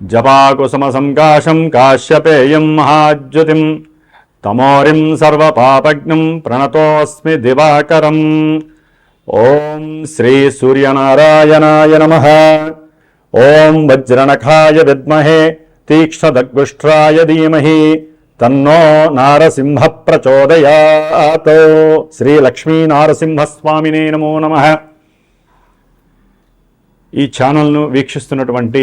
జపాకుసుమసంకాశం కాశ్యపేయం మహాజ్యుతిం. తమోరిం సర్వపాపజ్ఞం ప్రణతోస్మి దివాకరం. ఓం శ్రీ సూర్యనారాయణాయ నమ. ఓం వజ్రనఖాయ విద్మహే తీక్ష్ణదగ్గుష్ట్రాయ ధీమహి. తన్నో నారసింహ ప్రచోదయాత్ శ్రీ లక్ష్మీ నారసింహస్వామినే నమో నమః. ఈ ఛానల్ను వీక్షిస్తున్నటువంటి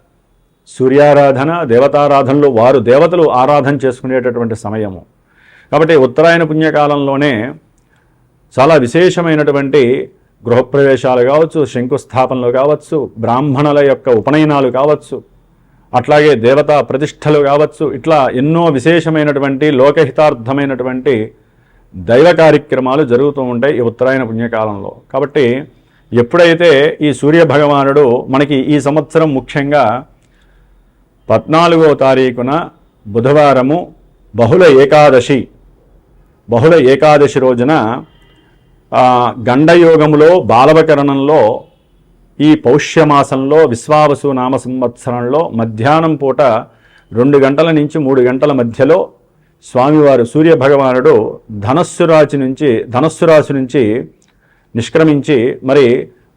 సూర్యారాధన దేవతారాధనలు వారు దేవతలు ఆరాధన చేసుకునేటటువంటి సమయము. కాబట్టి ఉత్తరాయణ పుణ్యకాలంలోనే చాలా విశేషమైనటువంటి గృహప్రవేశాలు కావచ్చు శంకుస్థాపనలు కావచ్చు బ్రాహ్మణుల యొక్క ఉపనయనాలు కావచ్చు అట్లాగే దేవతా ప్రతిష్టలు కావచ్చు ఇట్లా ఎన్నో విశేషమైనటువంటి లోకహితార్థమైనటువంటి దైవ కార్యక్రమాలు జరుగుతూ ఉంటాయి ఈ ఉత్తరాయణ పుణ్యకాలంలో. కాబట్టి ఎప్పుడైతే ఈ సూర్య భగవానుడు మనకి ఈ సంవత్సరం ముఖ్యంగా పద్నాలుగో తారీఖున బుధవారము బహుళ ఏకాదశి. బహుళ ఏకాదశి రోజున గండయోగములో బాలవకరణంలో ఈ పౌష్యమాసంలో విశ్వావసు నామ సంవత్సరంలో మధ్యాహ్నం పూట రెండు గంటల నుంచి మూడు గంటల మధ్యలో స్వామివారు సూర్య భగవానుడు ధనస్సు రాశి నుంచి ధనస్సు రాశి నుంచి నిష్క్రమించి మరి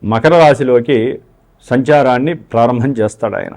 మకర రాశిలోకి సంచారాన్ని ప్రారంభం చేస్తాడు ఆయన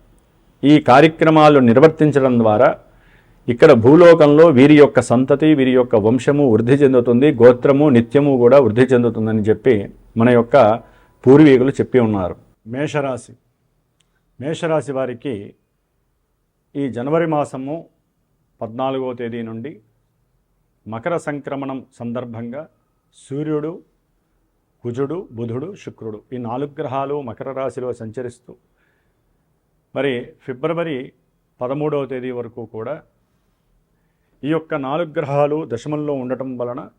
ఈ కార్యక్రమాలు నిర్వర్తించడం ద్వారా ఇక్కడ భూలోకంలో వీరి యొక్క సంతతి వీరి యొక్క వంశము వృద్ధి చెందుతుంది గోత్రము నిత్యము కూడా వృద్ధి చెందుతుందని చెప్పి మన యొక్క పూర్వీకులు చెప్పి ఉన్నారు. మేషరాశి. మేషరాశి వారికి ఈ జనవరి మాసము పద్నాలుగవ తేదీ నుండి మకర సంక్రమణం సందర్భంగా సూర్యుడు కుజుడు బుధుడు శుక్రుడు ఈ నాలుగు గ్రహాలు మకర రాశిలో సంచరిస్తూ మరి ఫిబ్రవరి పదమూడవ తేదీ వరకు కూడా ఈ యొక్క నాలుగు గ్రహాలు దశమంలో ఉండటం వలన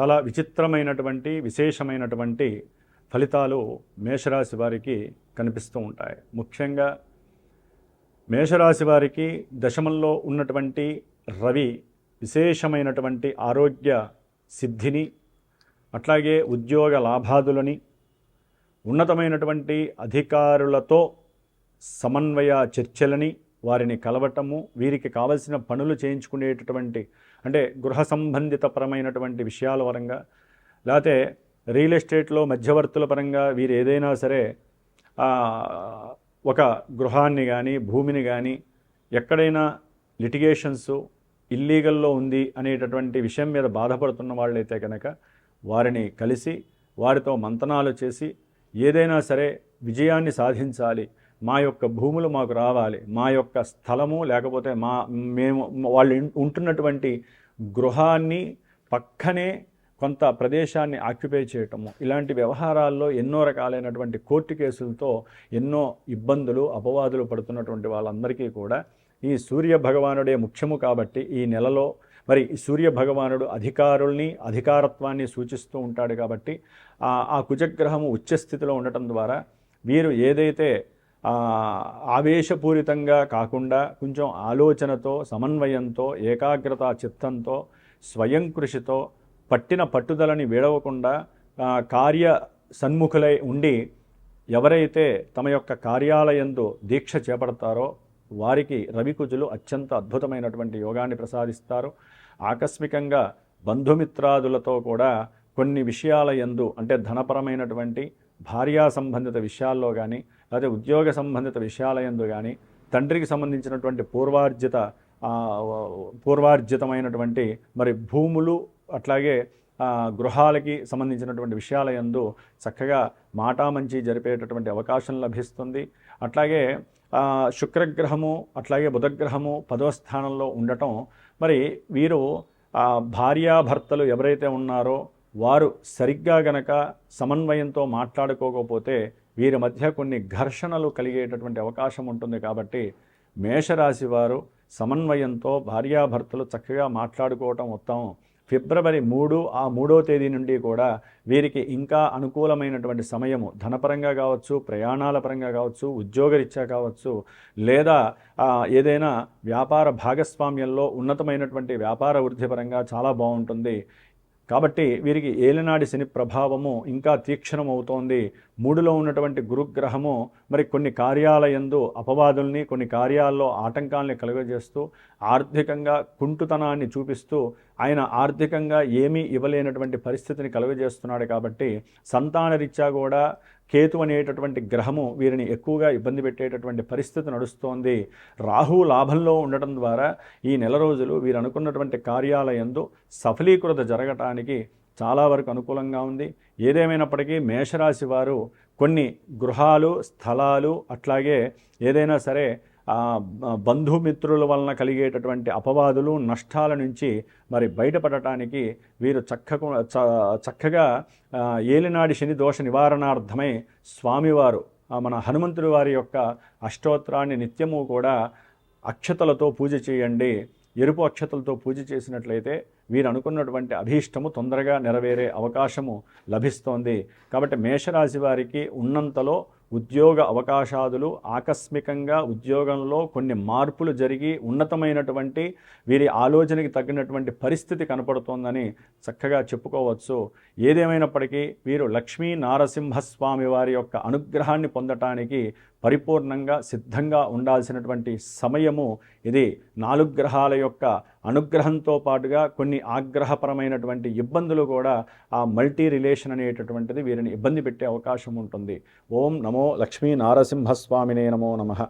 చాలా విచిత్రమైనటువంటి విశేషమైనటువంటి ఫలితాలు మేషరాశి వారికి కనిపిస్తూ ఉంటాయి. ముఖ్యంగా మేషరాశి వారికి దశమంలో ఉన్నటువంటి రవి విశేషమైనటువంటి ఆరోగ్య సిద్ధిని అట్లాగే ఉద్యోగ లాభాదులని ఉన్నతమైనటువంటి అధికారులతో సమన్వయ చర్చలని వారిని కలవటము వీరికి కావలసిన పనులు చేయించుకునేటటువంటి అంటే గృహ సంబంధిత పరమైనటువంటి విషయాల పరంగా లేకపోతే రియల్ ఎస్టేట్లో మధ్యవర్తుల పరంగా వీరు ఏదైనా సరే ఒక గృహాన్ని కానీ భూమిని కానీ ఎక్కడైనా లిటిగేషన్స్ ఇల్లీగల్లో ఉంది అనేటటువంటి విషయం మీద బాధపడుతున్న వాళ్ళైతే కనుక వారిని కలిసి వారితో మంతనాలు చేసి ఏదైనా సరే విజయాన్ని సాధించాలి. మా యొక్క భూములు మాకు రావాలి మా యొక్క స్థలము లేకపోతే మా మేము వాళ్ళు ఉంటున్నటువంటి గృహాన్ని పక్కనే కొంత ప్రదేశాన్ని ఆక్యుపై చేయటము. ఇలాంటి వ్యవహారాల్లో ఎన్నో రకాలైనటువంటి కోర్టు కేసులతో ఎన్నో ఇబ్బందులు అపవాదులు పడుతున్నటువంటి వాళ్ళందరికీ కూడా ఈ సూర్య భగవానుడే ముఖ్యము కాబట్టి ఈ నెలలో మరి ఈ సూర్య భగవానుడు అధికారుల్ని అధికారత్వాన్ని సూచిస్తూ ఉంటాడు కాబట్టి ఆ ఆ కుజగ్రహము ఉచ్చస్థితిలో ఉండటం ద్వారా వీరు ఏదైతే ఆవేశపూరితంగా కాకుండా కొంచెం ఆలోచనతో సమన్వయంతో ఏకాగ్రత చిత్తంతో స్వయం కృషితో పట్టిన పట్టుదలని వీడవకుండా కార్య సన్ముఖులై ఉండి ఎవరైతే తమ యొక్క కార్యాలయందు దీక్ష చేపడతారో వారికి రవికుజులు అత్యంత అద్భుతమైనటువంటి యోగాన్ని ప్రసాదిస్తారు. ఆకస్మికంగా బంధుమిత్రాదులతో కూడా కొన్ని విషయాల యందు అంటే ధనపరమైనటువంటి భార్యా సంబంధిత విషయాల్లో కానీ అదే ఉద్యోగ సంబంధిత విషయాలయందు కానీ తండ్రికి సంబంధించినటువంటి పూర్వార్జిత పూర్వార్జితమైనటువంటి మరి భూములు అట్లాగే గృహాలకి సంబంధించినటువంటి విషయాలయందు చక్కగా చక్కగా మాటామంచి జరిపేటటువంటి అవకాశం లభిస్తుంది. అట్లాగే శుక్రగ్రహము అట్లాగే బుధగ్రహము పదవ స్థానంలో ఉండటం మరి వీరు భార్యాభర్తలు ఎవరైతే ఉన్నారో వారు సరిగ్గా గనక సమన్వయంతో మాట్లాడుకోకపోతే వీరి మధ్య కొన్ని ఘర్షణలు కలిగేటటువంటి అవకాశం ఉంటుంది కాబట్టి మేషరాశి వారు సమన్వయంతో భార్యాభర్తలు చక్కగా మాట్లాడుకోవటం ఉత్తమం ఫిబ్రవరి మూడు ఆ మూడో తేదీ నుండి కూడా వీరికి ఇంకా అనుకూలమైనటువంటి సమయము ధనపరంగా కావచ్చు ప్రయాణాల పరంగా కావచ్చు ఉద్యోగరీత్యా కావచ్చు లేదా ఏదైనా వ్యాపార భాగస్వామ్యంలో ఉన్నతమైనటువంటి వ్యాపార వృద్ధి పరంగా చాలా బాగుంటుంది. కాబట్టి వీరికి ఏలినాడి శని ప్రభావము ఇంకా తీక్షణమవుతోంది. మూడులో ఉన్నటువంటి గురుగ్రహము మరి కొన్ని కార్యాలయందు అపవాదుల్ని కొన్ని కార్యాల్లో ఆటంకాల్ని కలుగజేస్తూ ఆర్థికంగా కుంటుతనాన్ని చూపిస్తూ ఆయన ఆర్థికంగా ఏమీ ఇవ్వలేనటువంటి పరిస్థితిని కలుగజేస్తున్నాడు కాబట్టి సంతానరీత్యా కూడా కేతు అనేటటువంటి గ్రహము వీరిని ఎక్కువగా ఇబ్బంది పెట్టేటటువంటి పరిస్థితి నడుస్తోంది. రాహు లాభంలో ఉండటం ద్వారా ఈ నెల రోజులు వీరు అనుకున్నటువంటి కార్యాలయందు సఫలీకృత జరగటానికి చాలా వరకు అనుకూలంగా ఉంది. ఏదేమైనప్పటికీ మేషరాశి వారు కొన్ని గృహాలు స్థలాలు అట్లాగే ఏదైనా సరే బంధుమిత్రుల వలన కలిగేటటువంటి అపవాదులు నష్టాల నుంచి మరి బయటపడటానికి వీరు చక్కకు చ- చక్కగా ఏలినాడి శని దోష నివారణార్థమై స్వామివారు మన హనుమంతుడి వారి యొక్క అష్టోత్తరాన్ని నిత్యము కూడా అక్షతలతో పూజ చేయండి. ఎరుపు అక్షతలతో పూజ చేసినట్లయితే వీరు అనుకున్నటువంటి అభీష్టము తొందరగా నెరవేరే అవకాశము లభిస్తోంది. కాబట్టి మేషరాశి వారికి ఉన్నంతలో ఉద్యోగ అవకాశాదులు ఆకస్మికంగా ఉద్యోగంలో కొన్ని మార్పులు జరిగి ఉన్నతమైనటువంటి వీరి ఆలోచనకి తగినటువంటి పరిస్థితి కనపడుతోందని చక్కగా చెప్పుకోవచ్చు. ఏదేమైనప్పటికీ వీరు లక్ష్మీ నారసింహస్వామి వారి యొక్క అనుగ్రహాన్ని పొందటానికి పరిపూర్ణంగా సిద్ధంగా ఉండాల్సినటువంటి సమయము ఇది నాలుగు గ్రహాల యొక్క అనుగ్రహంతో పాటుగా కొన్ని ఆగ్రహపరమైనటువంటి ఇబ్బందులు కూడా ఆ మల్టీ రిలేషన్ అనేటటువంటిది వీరిని ఇబ్బంది పెట్టే అవకాశం ఉంటుంది. ఓం నమో లక్ష్మీ నారసింహస్వామినే నమో నమః.